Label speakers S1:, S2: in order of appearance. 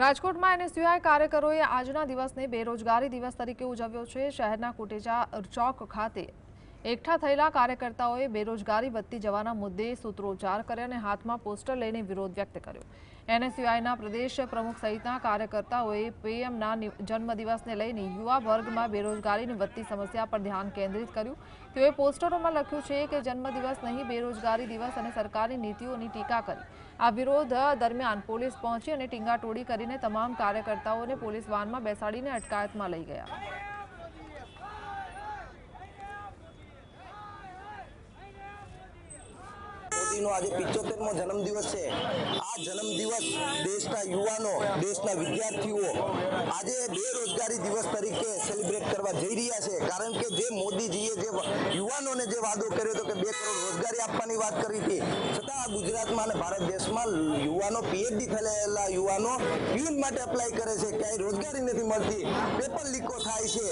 S1: રાજકોટમાં એનએસયુઆઈ કાર્યકરોએ આજના દિવસને બેરોજગારી દિવસ તરીકે ઉજવ્યો છે. શહેરના કુટેજા ચોક ખાતે એકઠા થયેલા કાર્યકર્તાઓએ બેરોજગારી વધતી જવાના મુદ્દે સૂત્રોચ્ચાર કર્યા અને હાથમાં પોસ્ટર લઈને વિરોધ વ્યક્ત કર્યો. એનએસયુઆઈના પ્રદેશ પ્રમુખ સહિતના કાર્યકર્તાઓએ પીએમના જન્મદિવસને લઈને યુવા વર્ગમાં બેરોજગારીની વધતી સમસ્યા પર ધ્યાન કેન્દ્રિત કર્યું. તેઓએ પોસ્ટરોમાં લખ્યું છે કે જન્મદિવસ નહીં, બેરોજગારી દિવસ અને સરકારી નીતિઓની ટીકા કરી. આ વિરોધ દરમિયાન પોલીસ પહોંચી અને ટીંગાટોળી કરીને તમામ કાર્યકર્તાઓને પોલીસ વાનમાં બેસાડીને અટકાયતમાં લઈ ગયા.
S2: મોદીનો આજે પિચોતેરમો જન્મદિવસ છે. આ જન્મદિવસ દેશના યુવાનો, દેશના વિદ્યાર્થીઓ આજે બેરોજગારી દિવસ તરીકે સેલિબ્રેટ કરવા જઈ રહ્યા છે. કારણ કે જે મોદીજીએ જે યુવાનોને જે વાદો કર્યો હતો કે બે કરોડ રોજગારી આપવાની વાત કરી હતી, છતાં ગુજરાતમાં અને ભારત દેશમાં યુવાનો પીએચડી થયેલા યુવાનો પ્યુન માટે અપ્લાય કરે છે. ક્યાંય રોજગારી નથી મળતી. પેપર લીકો થાય છે.